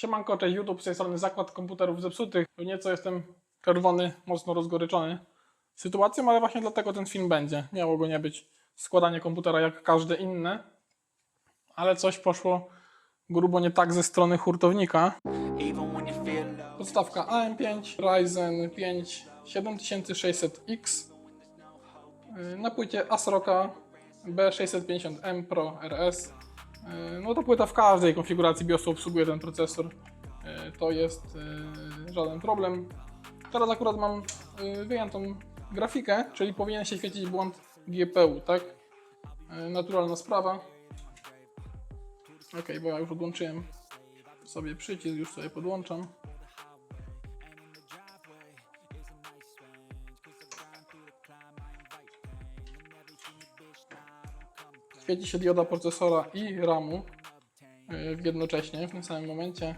Siemanko, cześć YouTube, z tej strony Zakład Komputerów Zepsutych. Nieco jestem czerwony, mocno rozgoryczony sytuacją, ale właśnie dlatego ten film będzie. Miało go nie być składanie komputera jak każde inne, ale coś poszło grubo nie tak ze strony hurtownika. Podstawka AM5, Ryzen 5 7600X Yy, na płycie ASRock'a B650M Pro RS. Yy, No to płyta w każdej konfiguracji BIOSu obsługuje ten procesor. Yy, To jest yy, żaden problem. Teraz akurat mam wyjętą grafikę, czyli powinien się świecić błąd GPU, tak? Naturalna sprawa. Ok, bo ja już odłączyłem sobie przycisk, już sobie podłączam. Świeci się dioda procesora i RAMu yy, jednocześnie w tym samym momencie.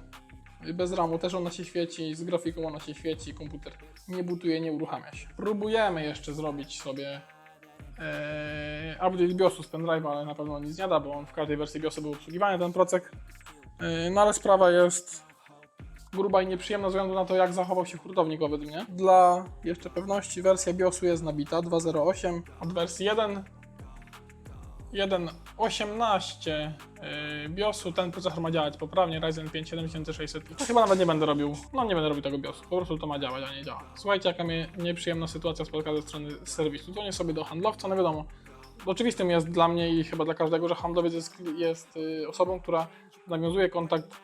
Bez RAMu też ona się świeci, z grafiką ona się świeci, komputer nie butuje, nie uruchamia się. Próbujemy jeszcze zrobić sobie yy, update BIOSu z pendrive'a, ale na pewno nic nie da, bo on w każdej wersji BIOSu był obsługiwany ten procek. Yy, No ale sprawa jest gruba i nieprzyjemna ze względu na to, jak zachował się hurtownik według mnie. Dla jeszcze pewności wersja BIOSu jest nabita 2.08 od wersji 1 1.18 yy, BIOSu ten procesor ma działać poprawnie, Ryzen 5 7600. To chyba nawet nie będę robił, no nie będę robił tego BIOSu, po prostu to ma działać, a nie działa. Słuchajcie, jaka mnie nieprzyjemna sytuacja spotkała ze strony serwisu. Dzwonię sobie do handlowca, no wiadomo, oczywistym jest dla mnie i chyba dla każdego, że handlowiec jest, jest y, osobą, która nawiązuje kontakt y,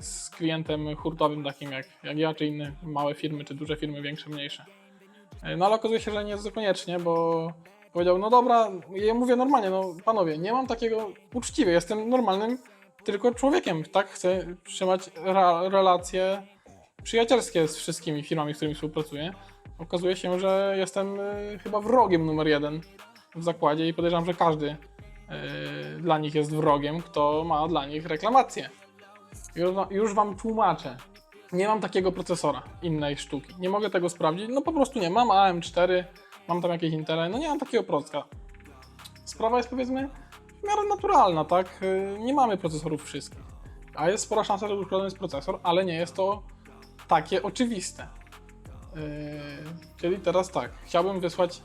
z klientem hurtowym, takim jak, jak ja, czy inne małe firmy, czy duże firmy, większe, mniejsze. Y, No ale okazuje się, że nie jest koniecznie, bo powiedział, no dobra, ja mówię normalnie, no panowie, nie mam takiego uczciwie, jestem normalnym tylko człowiekiem, tak? Chcę trzymać relacje przyjacielskie z wszystkimi firmami, z którymi współpracuję. Okazuje się, że jestem y, chyba wrogiem numer jeden w zakładzie i podejrzewam, że każdy y, dla nich jest wrogiem, kto ma dla nich reklamację. Już, już wam tłumaczę. Nie mam takiego procesora innej sztuki. Nie mogę tego sprawdzić. No po prostu nie. Mam AM4, mam tam jakieś Intele, no nie mam takiego procka. Sprawa jest powiedzmy w miarę naturalna, tak? Y, Nie mamy procesorów wszystkich. A jest spora szansa, że uszkodzony jest procesor, ale nie jest to takie oczywiste. Yy, czyli teraz tak, chciałbym wysłać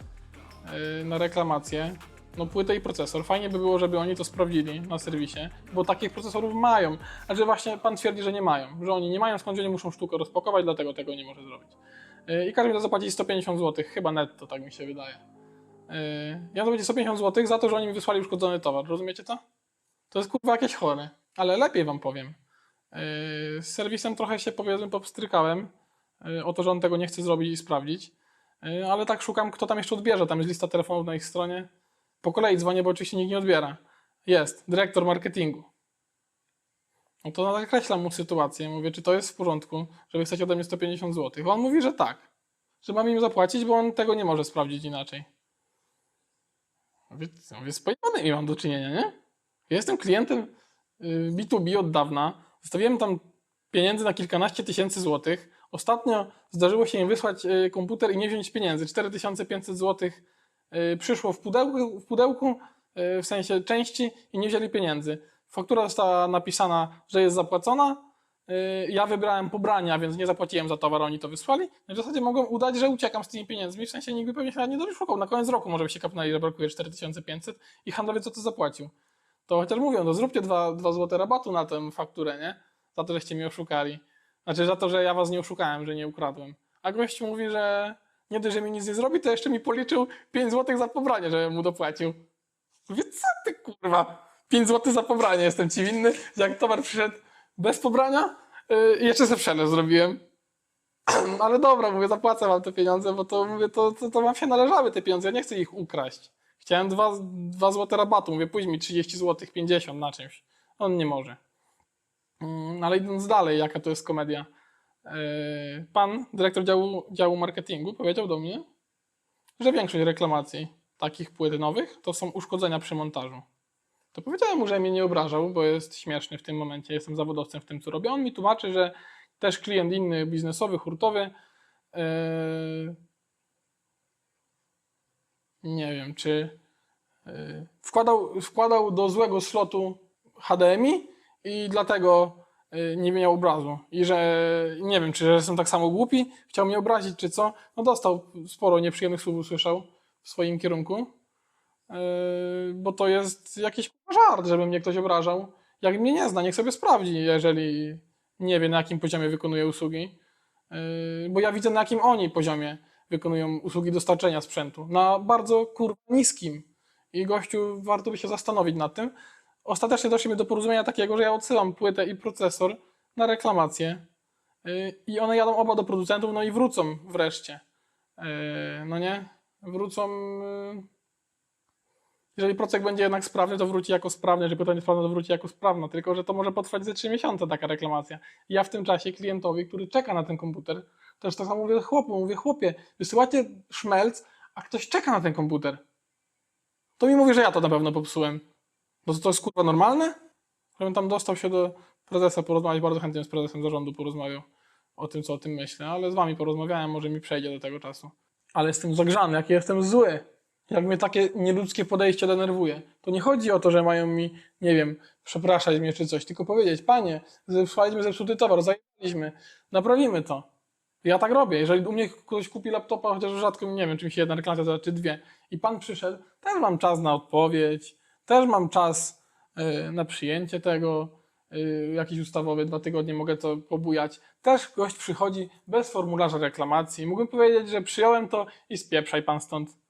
yy, na reklamację no płytę i procesor. Fajnie by było, żeby oni to sprawdzili na serwisie, bo takich procesorów mają. A że właśnie pan twierdzi, że nie mają, że oni nie mają, skąd oni muszą sztukę rozpakować, dlatego tego nie może zrobić. Yy, I każe mi to zapłacić 150 zł, chyba netto, tak mi się wydaje. Yy, ja to będzie 150 zł za to, że oni mi wysłali uszkodzony towar, rozumiecie to? To jest kurwa jakieś chore, ale lepiej wam powiem. Yy, Z serwisem trochę się powiedzmy popstrykałem o to, że on tego nie chce zrobić i sprawdzić, ale tak szukam, kto tam jeszcze odbierze. Tam jest lista telefonów na ich stronie. Po kolei dzwonię, bo oczywiście nikt nie odbiera. Jest, dyrektor marketingu. No to nakreślam mu sytuację. Mówię, czy to jest w porządku, że wy chcecie ode mnie 150 zł. On mówi, że tak. Że mam im zapłacić, bo on tego nie może sprawdzić inaczej. Mówię, mówię z mam do czynienia, nie? Jestem klientem y, B2B od dawna. Zostawiłem tam pieniędzy na kilkanaście tysięcy złotych. Ostatnio zdarzyło się im wysłać y, komputer i nie wziąć pieniędzy. 4500 złotych y, przyszło w pudełku, w, pudełku y, w sensie części i nie wzięli pieniędzy. Faktura została napisana, że jest zapłacona. Y, Ja wybrałem pobrania, więc nie zapłaciłem za towar, oni to wysłali. No w zasadzie mogłem udać, że uciekam z tymi pieniędzmi. W sensie nikt by pewnie się nie doszukał. Na koniec roku może by się kapnęli, że brakuje 4500 i handlowiec co to zapłacił. To chociaż mówią, no zróbcie 2, 2 zł rabatu na tę fakturę, nie? Za to, żeście mnie oszukali. Znaczy za to, że ja was nie oszukałem, że nie ukradłem. A gość mówi, że nie dość, że mi nic nie zrobi, to jeszcze mi policzył 5 zł za pobranie, żebym mu dopłacił. Mówię, co ty kurwa? 5 zł za pobranie, jestem ci winny. Jak towar przyszedł bez pobrania, yy, jeszcze sobie przelew zrobiłem. Ale dobra, mówię, zapłacę wam te pieniądze, bo to mówię, to, to, to wam się należały te pieniądze, ja nie chcę ich ukraść. Chciałem 2, 2 zł rabatu, mówię, pójdź mi 30 zł, 50 na czymś. On nie może. Mm, Ale idąc dalej, jaka to jest komedia. Yy, Pan, dyrektor działu, działu marketingu, powiedział do mnie, że większość reklamacji takich płyt nowych to są uszkodzenia przy montażu. To powiedziałem mu, że mnie nie obrażał, bo jest śmieszny w tym momencie, jestem zawodowcem w tym, co robię. On mi tłumaczy, że też klient inny, biznesowy, hurtowy, yy, nie wiem, czy yy, wkładał, wkładał do złego slotu HDMI i dlatego y, nie miał obrazu i że nie wiem, czy jestem tak samo głupi, chciał mnie obrazić, czy co. No dostał sporo nieprzyjemnych słów, usłyszał w swoim kierunku, yy, bo to jest jakiś żart, żeby mnie ktoś obrażał. Jak mnie nie zna, niech sobie sprawdzi, jeżeli nie wie, na jakim poziomie wykonuje usługi. Yy, Bo ja widzę, na jakim oni poziomie wykonują usługi dostarczenia sprzętu. Na bardzo kurwa niskim. I gościu, warto by się zastanowić nad tym. Ostatecznie doszliśmy do porozumienia takiego, że ja odsyłam płytę i procesor na reklamację. Yy, I one jadą oba do producentów, no i wrócą wreszcie. Yy, No nie? Wrócą. Jeżeli procek będzie jednak sprawny, to wróci jako sprawny. Jeżeli płyta nie sprawna, to wróci jako sprawna. Tylko, że to może potrwać ze 3 miesiące taka reklamacja. Ja w tym czasie klientowi, który czeka na ten komputer, też tak samo mówię chłopu, mówię chłopie, wysyłacie szmelc, a ktoś czeka na ten komputer. To mi mówi, że ja to na pewno popsułem. No to, to jest kurwa normalne? Żebym tam dostał się do prezesa porozmawiać, bardzo chętnie z prezesem zarządu porozmawiał o tym, co o tym myślę, ale z wami porozmawiałem, może mi przejdzie do tego czasu. Ale jestem zagrzany, jaki jestem zły. Jak mnie takie nieludzkie podejście denerwuje. To nie chodzi o to, że mają mi, nie wiem, przepraszać mnie czy coś, tylko powiedzieć, panie, zepsuliśmy zepsuty towar, zajęliśmy, naprawimy to. Ja tak robię. Jeżeli u mnie ktoś kupi laptopa, chociaż rzadko, nie wiem, czy mi się jedna reklamacja czy dwie, i pan przyszedł, też mam czas na odpowiedź, też mam czas y, na przyjęcie tego, y, jakiś ustawowy, dwa tygodnie mogę to pobujać. Też gość przychodzi bez formularza reklamacji. Mógłbym powiedzieć, że przyjąłem to i spieprzaj pan stąd.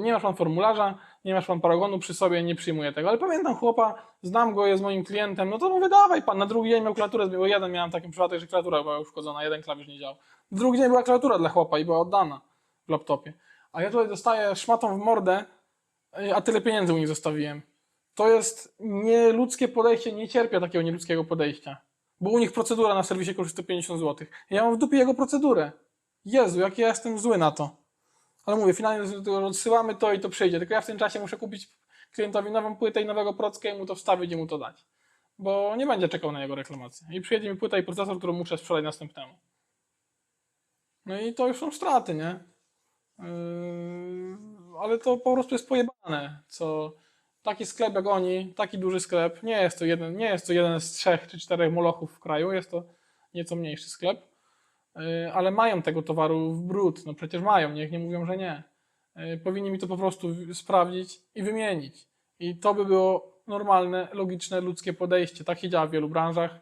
Nie masz pan formularza, nie masz pan paragonu przy sobie, nie przyjmuję tego. Ale pamiętam chłopa, znam go, jest moim klientem, no to mówię, dawaj pan. Na drugi dzień miał klawiaturę, bo jeden miałem taki przypadek, że klawiatura była uszkodzona, jeden klawisz nie działał. Drugi dzień była klawiatura dla chłopa i była oddana w laptopie. A ja tutaj dostaję szmatą w mordę, y, a tyle pieniędzy u nich zostawiłem. To jest nieludzkie podejście, nie cierpię takiego nieludzkiego podejścia. Bo u nich procedura na serwisie kosztuje 150 zł. Ja mam w dupie jego procedurę. Jezu, jak ja jestem zły na to. Ale mówię, finalnie odsyłamy to i to przyjdzie. Tylko ja w tym czasie muszę kupić klientowi nową płytę i nowego prockę i mu to wstawić i mu to dać. Bo nie będzie czekał na jego reklamację. I przyjedzie mi płyta i procesor, którą muszę sprzedać następnemu. No i to już są straty, nie? Yy, ale to po prostu jest pojebane, co taki sklep jak oni, taki duży sklep, nie jest to jeden, nie jest to jeden z trzech czy czterech molochów w kraju, jest to nieco mniejszy sklep, ale mają tego towaru w brud, no przecież mają, niech nie mówią, że nie. Yy, Powinni mi to po prostu sprawdzić i wymienić. I to by było normalne, logiczne, ludzkie podejście. Tak się działa w wielu branżach.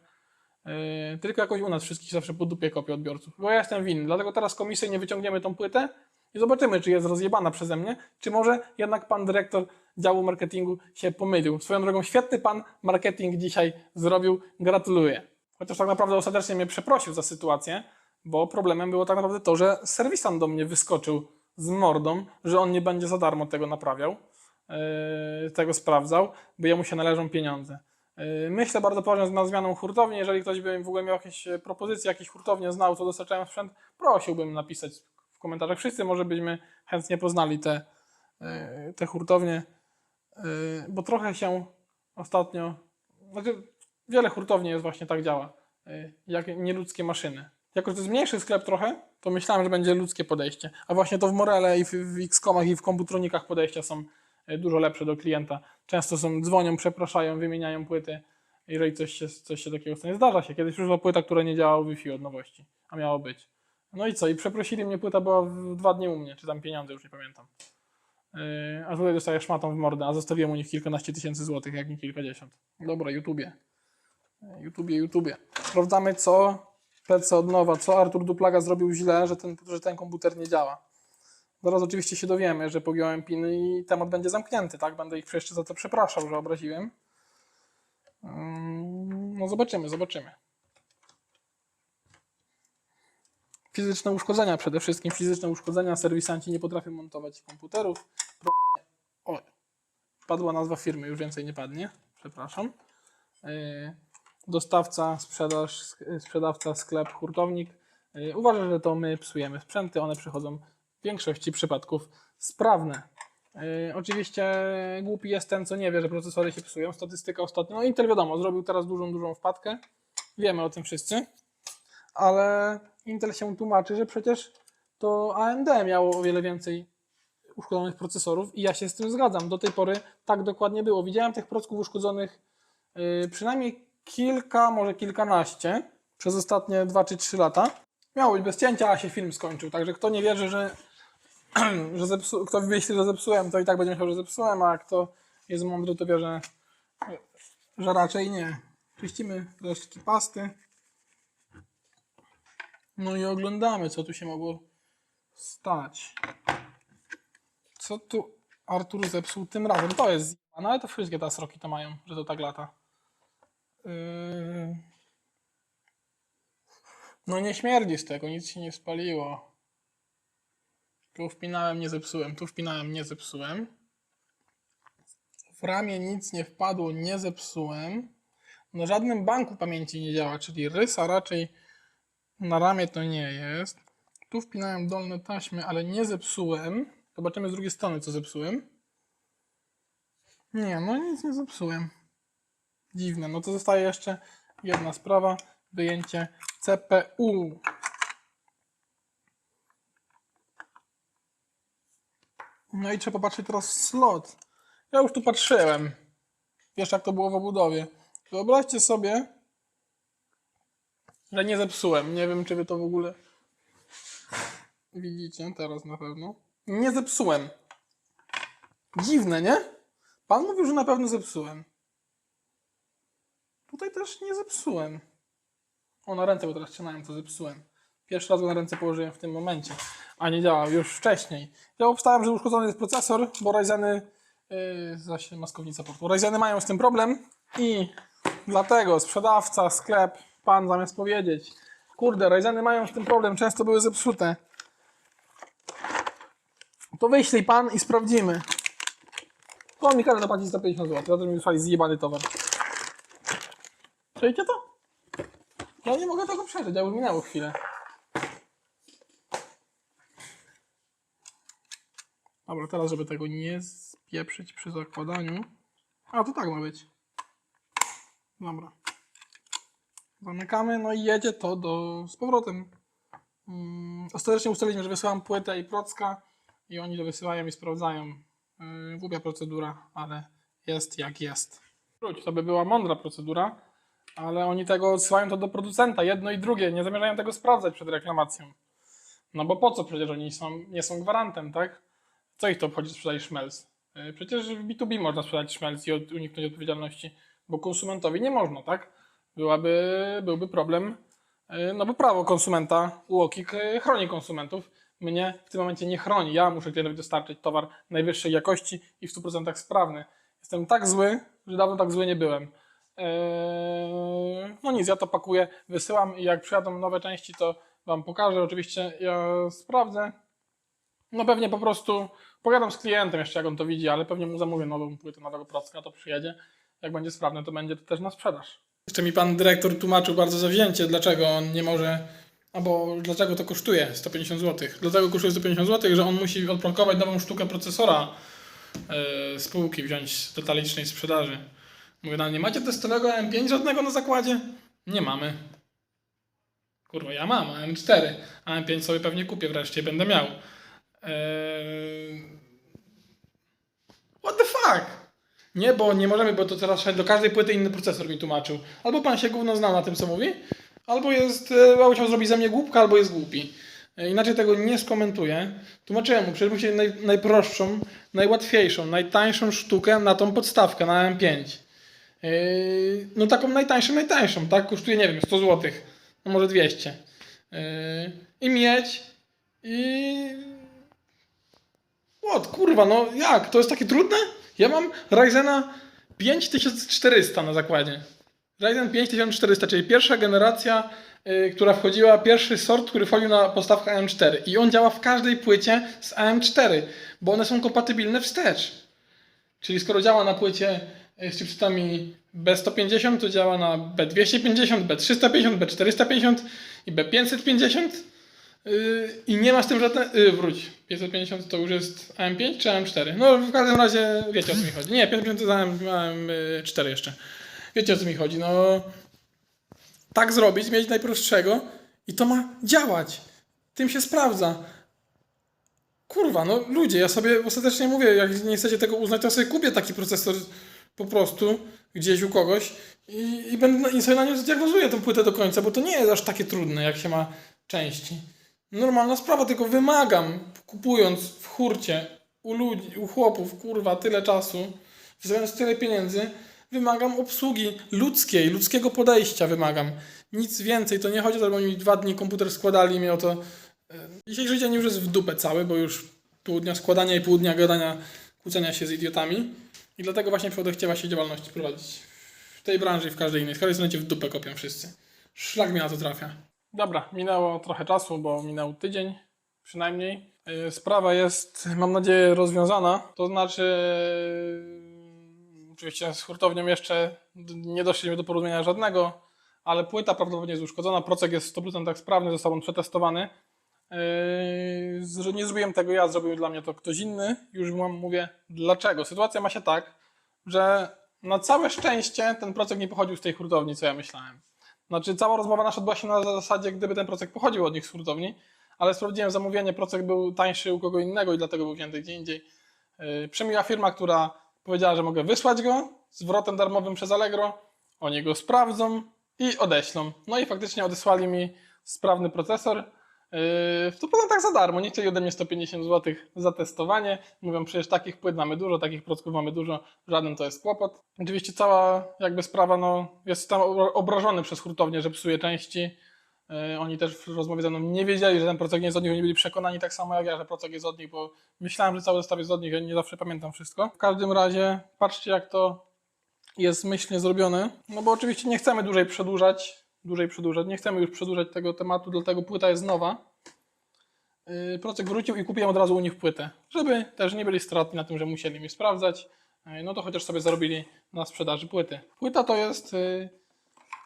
Yy, tylko jakoś u nas wszystkich zawsze po dupie kopię odbiorców. Bo ja jestem winny. Dlatego teraz komisyjnie wyciągniemy tą płytę i zobaczymy, czy jest rozjebana przeze mnie, czy może jednak pan dyrektor działu marketingu się pomylił. Swoją drogą, świetny pan marketing dzisiaj zrobił. Gratuluję. Chociaż tak naprawdę ostatecznie mnie przeprosił za sytuację, bo problemem było tak naprawdę to, że serwisant do mnie wyskoczył z mordą, że on nie będzie za darmo tego naprawiał, yy, tego sprawdzał, bo jemu się należą pieniądze. Yy, Myślę bardzo poważnie nad zmianą hurtowni. Jeżeli ktoś by w ogóle miał jakieś e, propozycje, jakieś hurtownie znał, co dostarczają sprzęt, prosiłbym napisać w komentarzach. Wszyscy może byśmy chętnie poznali te, e, te hurtownie, e, bo trochę się ostatnio, znaczy wiele hurtowni jest właśnie tak działa, jak nieludzkie maszyny. Jako, że to jest mniejszy sklep trochę, to myślałem, że będzie ludzkie podejście. A właśnie to w Morele i w, w X-komach i w komputronikach podejścia są e, dużo lepsze do klienta. Często są, dzwonią, przepraszają, wymieniają płyty, jeżeli coś się, coś się takiego stanie. Zdarza się. Kiedyś przyszła płyta, która nie działała Wi-Fi od nowości, a miało być. No i co? I przeprosili mnie, płyta była w dwa dni u mnie, czy tam pieniądze, już nie pamiętam. Yy, a tutaj dostaję szmatą w mordę, a zostawiłem u nich kilkanaście tysięcy złotych, jak nie kilkadziesiąt. Dobra, YouTubie. Yy, YouTubie, YouTubie. Sprawdzamy, co PC od nowa, co Artur Duplaga zrobił źle, że ten, że ten komputer nie działa. Zaraz oczywiście się dowiemy, że pogiąłem piny i temat będzie zamknięty, tak? Będę ich jeszcze za to przepraszał, że obraziłem. Yy, No zobaczymy, zobaczymy. Fizyczne uszkodzenia przede wszystkim. Fizyczne uszkodzenia. Serwisanci nie potrafią montować komputerów. O, padła nazwa firmy, już więcej nie padnie. Przepraszam. Yy, Dostawca, sprzedaż, sprzedawca, sklep, hurtownik. Yy, Uważa, że to my psujemy sprzęty. One przychodzą w większości przypadków sprawne. Yy, oczywiście głupi jest ten, co nie wie, że procesory się psują. Statystyka ostatnio. No Intel wiadomo, zrobił teraz dużą, dużą wpadkę. Wiemy o tym wszyscy ale Intel się tłumaczy, że przecież to AMD miało o wiele więcej uszkodzonych procesorów i ja się z tym zgadzam. Do tej pory tak dokładnie było. Widziałem tych procków uszkodzonych yy, przynajmniej kilka, może kilkanaście przez ostatnie 2 czy 3 lata. Miało być bez cięcia, a się film skończył. Także kto nie wierzy, że, że zepsu, kto myśli, że zepsułem, to i tak będzie myślał, że zepsułem, a kto jest mądry, to wie, że, raczej nie. Czyścimy resztki pasty. No i oglądamy, co tu się mogło stać. Co tu Artur zepsuł tym razem? To jest zjebane, ale to wszystkie te sroki to mają, że to tak lata. Yy... No nie śmierdzi z tego, nic się nie spaliło. Tu wpinałem, nie zepsułem, tu wpinałem, nie zepsułem. W ramię nic nie wpadło, nie zepsułem. Na żadnym banku pamięci nie działa, czyli rysa raczej na ramię to nie jest. Tu wpinałem dolne taśmy, ale nie zepsułem. Zobaczymy z drugiej strony, co zepsułem. Nie, no nic nie zepsułem. Dziwne. No to zostaje jeszcze jedna sprawa. Wyjęcie CPU. No i trzeba popatrzeć teraz w slot. Ja już tu patrzyłem. Wiesz, jak to było w obudowie. Wyobraźcie sobie, że nie zepsułem. Nie wiem, czy wy to w ogóle widzicie teraz na pewno. Nie zepsułem. Dziwne, nie? Pan mówił, że na pewno zepsułem. Tutaj też nie zepsułem. O, na ręce, bo teraz trzymałem, to zepsułem. Pierwszy raz go na ręce położyłem w tym momencie, a nie działał już wcześniej. Ja obstałem, że uszkodzony jest procesor, bo Ryzeny, yy, zaś maskownica portu, Ryzeny mają z tym problem i dlatego sprzedawca, sklep, pan zamiast powiedzieć, kurde, Ryzeny mają z tym problem, często były zepsute, to wyślij pan i sprawdzimy. To mi każe zapłacić 150 zł, za to mi wysłali zjebany towar. Czujecie to? Ja nie mogę tego przeżyć, ja minęło chwilę. Dobra, teraz żeby tego nie spieprzyć przy zakładaniu. A, to tak ma być. Dobra. Zamykamy, no i jedzie to do, z powrotem. Mm, ostatecznie ustaliliśmy, że wysyłam płytę i procka i oni to wysyłają i sprawdzają. Yy, głupia procedura, ale jest jak jest. Wróć, to by była mądra procedura, ale oni tego odsyłają to do producenta, jedno i drugie, nie zamierzają tego sprawdzać przed reklamacją. No bo po co przecież oni są, nie są gwarantem, tak? Co ich to obchodzi, że sprzedaje szmelc? Yy, Przecież w B2B można sprzedać szmelc i uniknąć odpowiedzialności, bo konsumentowi nie można, tak? Byłaby, byłby problem, yy, no bo prawo konsumenta, UOKiK yy, chroni konsumentów, mnie w tym momencie nie chroni. Ja muszę klientowi dostarczyć towar najwyższej jakości i w 100% sprawny. Jestem tak zły, że dawno tak zły nie byłem. Eee, no nic, ja to pakuję, wysyłam i jak przyjadą nowe części, to Wam pokażę. Oczywiście ja sprawdzę. No pewnie po prostu pogadam z klientem jeszcze, jak on to widzi, ale pewnie mu zamówię nową płytę, nowego procka, to przyjedzie. Jak będzie sprawne, to będzie to też na sprzedaż. Jeszcze mi pan dyrektor tłumaczył bardzo zawzięcie, dlaczego on nie może, albo dlaczego to kosztuje 150 zł. Dlatego kosztuje 150 zł, że on musi odblokować nową sztukę procesora yy, spółki, wziąć do detalicznej sprzedaży. Mówię, no nie macie testowego AM5 żadnego na zakładzie? Nie mamy. Kurwa, ja mam AM4. AM5 sobie pewnie kupię wreszcie, będę miał. Eee... What the fuck? Nie, bo nie możemy, bo to teraz do każdej płyty inny procesor mi tłumaczył. Albo pan się gówno zna na tym, co mówi, albo jest, e, albo chciał zrobić ze mnie głupka, albo jest głupi. E, Inaczej tego nie skomentuję. Tłumaczyłem mu, przecież naj, najprostszą, najłatwiejszą, najtańszą sztukę na tą podstawkę, na M5. Yy, no taką najtańszą, najtańszą, tak? Kosztuje, nie wiem, 100 zł, no może 200. Yy, I mieć i... What, kurwa, no jak? To jest takie trudne? Ja mam Ryzena 5400 na zakładzie. Ryzen 5400, czyli pierwsza generacja, yy, która wchodziła, pierwszy sort, który wchodził na podstawkę AM4 i on działa w każdej płycie z AM4, bo one są kompatybilne wstecz. Czyli skoro działa na płycie z chipsetami B150, to działa na B250, B350, B450 i B550 yy, i nie ma z tym żadne... Yy, wróć, 550 to już jest AM5 czy AM4? No w każdym razie wiecie o co mi chodzi. Nie, 550 to AM, AM4 jeszcze. Wiecie o co mi chodzi. No tak zrobić, mieć najprostszego i to ma działać. Tym się sprawdza. Kurwa, no ludzie, ja sobie ostatecznie mówię, jak nie chcecie tego uznać, to sobie kupię taki procesor po prostu gdzieś u kogoś i, i, będę, i sobie na nim zdiagnozuję tę płytę do końca, bo to nie jest aż takie trudne, jak się ma części. Normalna sprawa, tylko wymagam, kupując w hurcie u ludzi, u chłopów, kurwa, tyle czasu, wydając tyle pieniędzy, wymagam obsługi ludzkiej, ludzkiego podejścia wymagam. Nic więcej, to nie chodzi o to, żeby oni mi dwa dni komputer składali i mnie o to... e, Dzisiejszy dzień już jest w dupę cały, bo już pół dnia składania i pół dnia gadania, kłócenia się z idiotami. I dlatego właśnie chciała się działalności prowadzić. W tej branży i w każdej innej. Stronie w dupę kopią wszyscy. Szlak mnie na to trafia. Dobra, minęło trochę czasu, bo minął tydzień przynajmniej. Yy, Sprawa jest, mam nadzieję, rozwiązana. To znaczy, yy, oczywiście z hurtownią jeszcze nie doszliśmy do porozumienia żadnego, ale płyta prawdopodobnie jest uszkodzona, procek jest w 100% sprawny, został on przetestowany. Yy, Nie zrobiłem tego ja, zrobił dla mnie to ktoś inny. Już wam mówię dlaczego. Sytuacja ma się tak, że na całe szczęście ten procek nie pochodził z tej hurtowni, co ja myślałem. Znaczy, cała rozmowa nasza odbyła się na zasadzie, gdyby ten procek pochodził od nich z hurtowni, ale sprawdziłem zamówienie, procek był tańszy u kogo innego i dlatego był wzięty gdzie indziej. Yy, Przemiła firma, która powiedziała, że mogę wysłać go zwrotem darmowym przez Allegro, oni go sprawdzą i odeślą. No i faktycznie odesłali mi sprawny procesor. Yy, to potem tak za darmo, nie chcieli ode mnie 150 zł za testowanie. Mówią, przecież takich płyt mamy dużo, takich procków mamy dużo, żaden to jest kłopot. Oczywiście cała jakby sprawa, no, jest tam obra- obrażony przez hurtownię, że psuje części. Yy, Oni też w rozmowie ze mną nie wiedzieli, że ten procek nie jest od nich, oni byli przekonani tak samo jak ja, że procek jest od nich, bo myślałem, że cały zestaw jest od nich, ja nie zawsze pamiętam wszystko. W każdym razie, patrzcie jak to jest myślnie zrobione, no bo oczywiście nie chcemy dłużej przedłużać, dłużej przedłużać, nie chcemy już przedłużać tego tematu, dlatego płyta jest nowa. Yy, Procek wrócił i kupiłem od razu u nich płytę, żeby też nie byli stratni na tym, że musieli mi sprawdzać, Yy, no to chociaż sobie zarobili na sprzedaży płyty. Płyta to jest yy,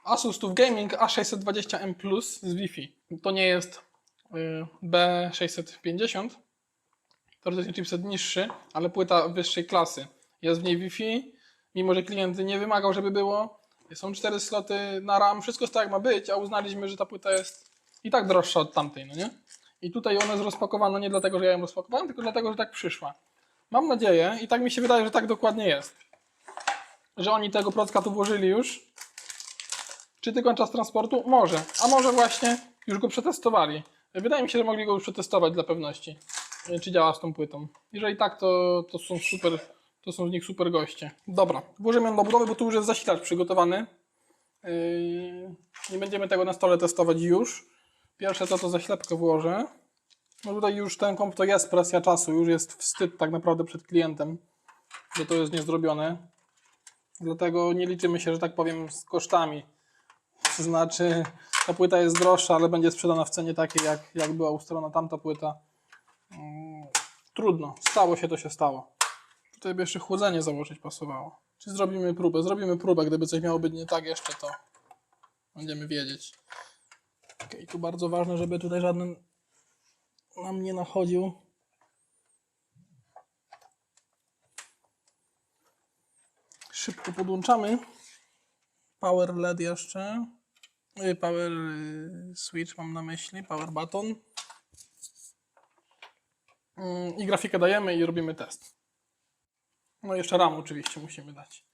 Asus TUF Gaming A620M Plus z Wi-Fi. To nie jest yy, B650, teoretycznie chipset niższy, ale płyta wyższej klasy. Jest w niej Wi-Fi, mimo że klient nie wymagał, żeby było. Są cztery sloty na RAM, wszystko jest tak jak ma być, a uznaliśmy, że ta płyta jest i tak droższa od tamtej, no nie? I tutaj ona jest rozpakowana nie dlatego, że ja ją rozpakowałem, tylko dlatego, że tak przyszła. Mam nadzieję i tak mi się wydaje, że tak dokładnie jest. Że oni tego procka tu włożyli już. Czy tylko czas transportu? Może. A może właśnie już go przetestowali. Wydaje mi się, że mogli go już przetestować dla pewności. Czy działa z tą płytą. Jeżeli tak, to, to są super, to są z nich super goście. Dobra, włożymy ją do budowy, bo tu już jest zasilacz przygotowany. Yy, nie będziemy tego na stole testować już. Pierwsze co to zaślepkę włożę. No tutaj już ten komp to jest presja czasu, już jest wstyd tak naprawdę przed klientem, że to jest niezrobione. Dlatego nie liczymy się, że tak powiem, z kosztami. To znaczy, ta płyta jest droższa, ale będzie sprzedana w cenie takiej, jak, jak była ustalona tamta płyta. Mm, Trudno, stało się to się stało. Tutaj by jeszcze chłodzenie założyć pasowało. Czy zrobimy próbę? Zrobimy próbę, gdyby coś miało być nie tak jeszcze, to będziemy wiedzieć. Ok, tu bardzo ważne, żeby tutaj żaden nam nie nachodził. Szybko podłączamy. Power LED jeszcze. Power y, switch mam na myśli, power button. Mm, I grafikę dajemy i robimy test. No jeszcze RAM oczywiście musimy dać.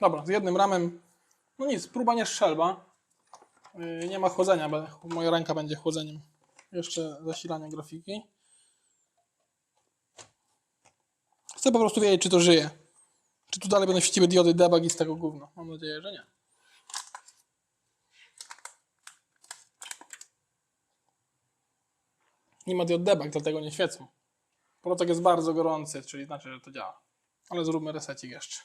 Dobra, z jednym ramem. No nic, próba nie strzelba. Yy, Nie ma chłodzenia, be- moja ręka będzie chłodzeniem. Jeszcze zasilania grafiki. Chcę po prostu wiedzieć, czy to żyje. Czy tu dalej będą świeciły diody debug i z tego gówno. Mam nadzieję, że nie. Nie ma diod debug, dlatego nie świecą. Procek jest bardzo gorący, czyli znaczy, że to działa. Ale zróbmy resecik jeszcze.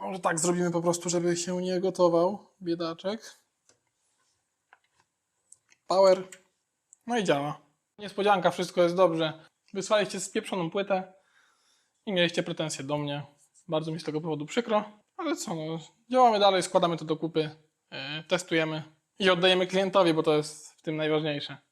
Może tak zrobimy po prostu, żeby się nie gotował, biedaczek. Power. No i działa. Niespodzianka, wszystko jest dobrze. Wysłaliście spieprzoną płytę i mieliście pretensje do mnie. Bardzo mi z tego powodu przykro. Ale co, no, działamy dalej, składamy to do kupy, yy, testujemy i oddajemy klientowi, bo to jest w tym najważniejsze.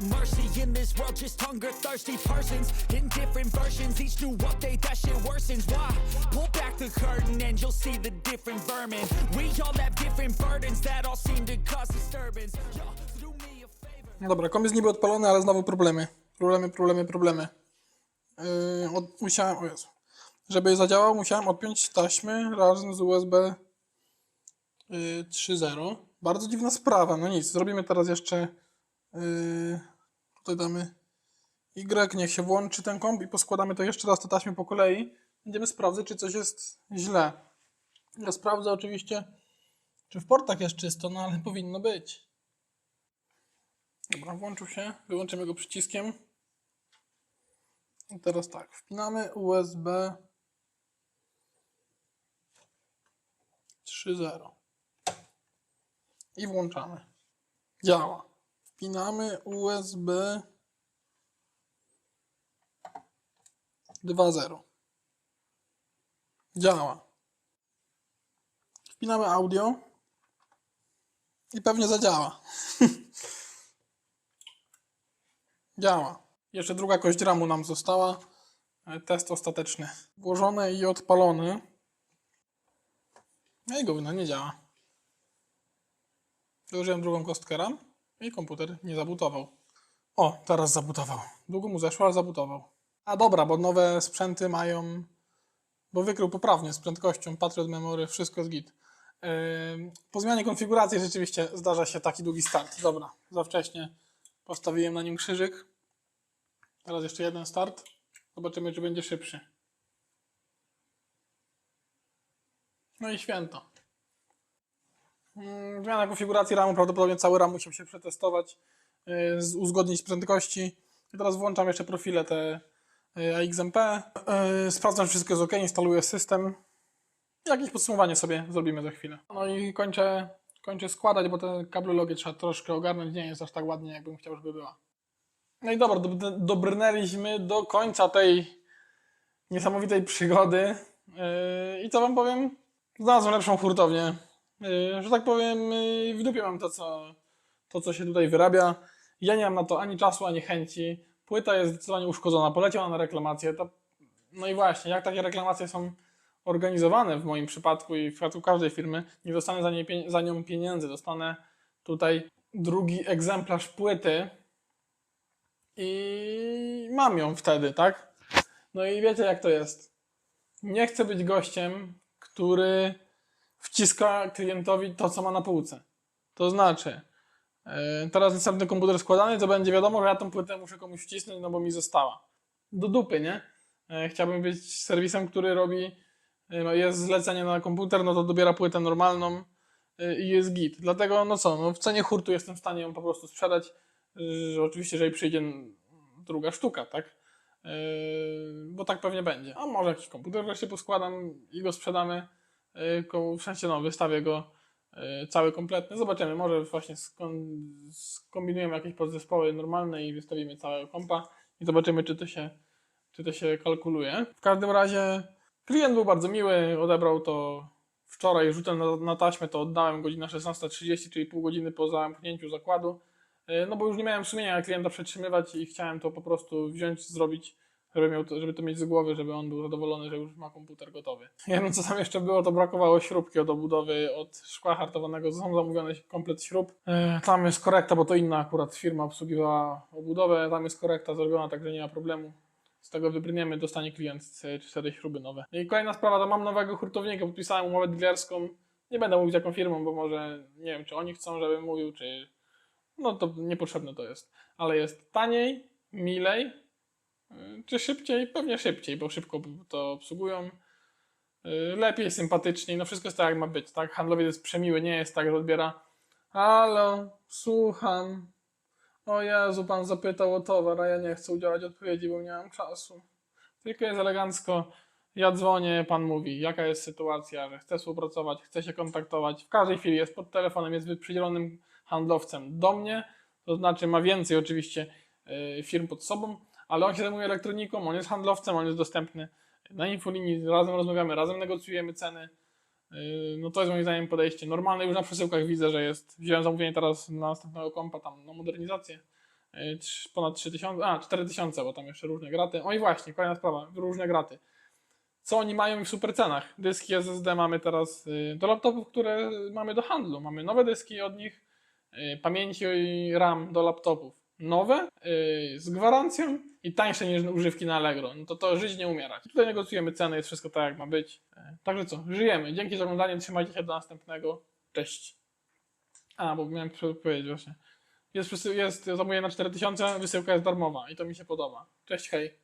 No mercy in this world, just hunger thirsty persons in different versions. Each new update, that shit worsens. Why? Pull back the curtain and you'll see the different vermin. We all have different burdens that all seem to cause disturbance. Do me a favor. No dobra, kom jest niby odpalony, ale znowu problemy. Problemy, problemy, problemy. Yy, od, musiałem, o Jezu. Żeby zadziałał, musiałem odpiąć taśmy razem z USB yy, 3.0. Bardzo dziwna sprawa, no nic. Zrobimy teraz jeszcze yy, tutaj damy Y, niech się włączy ten komp i poskładamy to jeszcze raz te taśmy po kolei. Będziemy sprawdzać, czy coś jest źle. Ja sprawdzę oczywiście, czy w portach jest czysto, no ale powinno być. Dobra, włączył się. Wyłączymy go przyciskiem. I teraz tak, wpinamy USB 3.0 i włączamy. Działa. Wpinamy USB 2.0. Działa. Wpinamy audio i pewnie zadziała. Działa. Jeszcze druga kość ramu nam została. Test ostateczny. Włożony i odpalony. No i gówno, nie działa. Dołożyłem drugą kostkę RAM i komputer nie zabutował. O, teraz zabutował. Długo mu zeszło, ale zabutował. A dobra, bo nowe sprzęty mają... Bo wykrył poprawnie z prędkością, Patriot Memory, wszystko jest git. Po zmianie konfiguracji rzeczywiście zdarza się taki długi start. Dobra, za wcześnie postawiłem na nim krzyżyk. Teraz jeszcze jeden start. Zobaczymy, czy będzie szybszy. No i święto. Mm, Zmiana konfiguracji RAMu, prawdopodobnie cały RAM musiał się przetestować, z- uzgodnić prędkości. I teraz włączam jeszcze profile te yy, AXMP. Yy, Sprawdzam, czy wszystko jest ok, instaluję system. Jakieś podsumowanie sobie zrobimy za chwilę. No i kończę, kończę składać, bo te kablologię trzeba troszkę ogarnąć. Nie jest aż tak ładnie, jakbym chciał, żeby była. No i dobra, dob- dobrnęliśmy do końca tej niesamowitej przygody. I co wam powiem? Znalazłem lepszą hurtownię. Yy, Że tak powiem, yy, w dupie mam to co, to, co się tutaj wyrabia. Ja nie mam na to ani czasu, ani chęci. Płyta jest zdecydowanie uszkodzona, poleciała na reklamację. To... No i właśnie, jak takie reklamacje są organizowane w moim przypadku i w przypadku każdej firmy, nie dostanę za, pie- za nią pieniędzy. Dostanę tutaj drugi egzemplarz płyty, i mam ją wtedy, tak? No i wiecie jak to jest. Nie chcę być gościem, który wciska klientowi to, co ma na półce. To znaczy, yy, teraz następny komputer składany, to będzie wiadomo, że ja tą płytę muszę komuś wcisnąć, no bo mi została. Do dupy, nie? Yy, Chciałbym być serwisem, który robi, yy, jest zlecenie na komputer, no to dobiera płytę normalną i jest git. Dlatego, no co, no w cenie hurtu jestem w stanie ją po prostu sprzedać że oczywiście, jeżeli przyjdzie druga sztuka, tak? Bo tak pewnie będzie. A może jakiś komputer wreszcie poskładam i go sprzedamy. Ko- w sensie, no, wystawię go yy, cały kompletny. Zobaczymy, może właśnie skombinujemy jakieś podzespoły normalne i wystawimy całego kompa i zobaczymy, czy to się, czy to się kalkuluje. W każdym razie klient był bardzo miły, odebrał to wczoraj, rzutem na, na taśmę to oddałem godzina 16.30, czyli pół godziny po zamknięciu zakładu. E, No bo już nie miałem sumienia klienta przetrzymywać i chciałem to po prostu wziąć, zrobić żeby, miał to, żeby to mieć z głowy, żeby on był zadowolony, że już ma komputer gotowy. Jedno co tam jeszcze było, to brakowało śrubki od obudowy, od szkła hartowanego, są zamówione komplet śrub. E, Tam jest korekta, bo to inna akurat firma obsługiwała obudowę, tam jest korekta zrobiona, także nie ma problemu. Z tego wybrniemy, dostanie klient cztery śruby nowe. I kolejna sprawa, to mam nowego hurtownika, podpisałem umowę dealerską. Nie będę mówić jaką firmą, bo może nie wiem, czy oni chcą, żebym mówił, czy. No to niepotrzebne to jest. Ale jest taniej, milej, czy szybciej? Pewnie szybciej, bo szybko to obsługują. Y, Lepiej, sympatyczniej, no wszystko jest tak, jak ma być, tak? Handlowiec jest przemiły, nie jest tak, że odbiera Halo, słucham. O Jezu, pan zapytał o towar, a ja nie chcę udzielać odpowiedzi, bo nie mam czasu. Tylko jest elegancko. Ja dzwonię, pan mówi, jaka jest sytuacja, że chce współpracować, chce się kontaktować. W każdej chwili jest pod telefonem, jest przydzielonym handlowcem do mnie, to znaczy ma więcej oczywiście y, firm pod sobą, ale on się zajmuje elektroniką, on jest handlowcem, on jest dostępny na infolinii, razem rozmawiamy, razem negocjujemy ceny. Y, No to jest moim zdaniem podejście normalne. Już na przesyłkach widzę, że jest. Wziąłem zamówienie teraz na następnego kompa tam na modernizację. Y, trz- Ponad 3000, a 4000, bo tam jeszcze różne graty. O i właśnie, kolejna sprawa, różne graty. Co oni mają w super cenach? Dyski SSD mamy teraz y, do laptopów, które mamy do handlu. Mamy nowe dyski od nich, pamięci i RAM do laptopów. Nowe, z gwarancją i tańsze niż używki na Allegro. No to to żyć nie umierać. Tutaj negocjujemy ceny, jest wszystko tak jak ma być. Y, Także co, żyjemy. Dzięki za oglądanie, trzymajcie się do następnego. Cześć. A, bo miałem powiedzieć właśnie. Jest, jest zamówienie na 4000, wysyłka jest darmowa i to mi się podoba. Cześć, hej.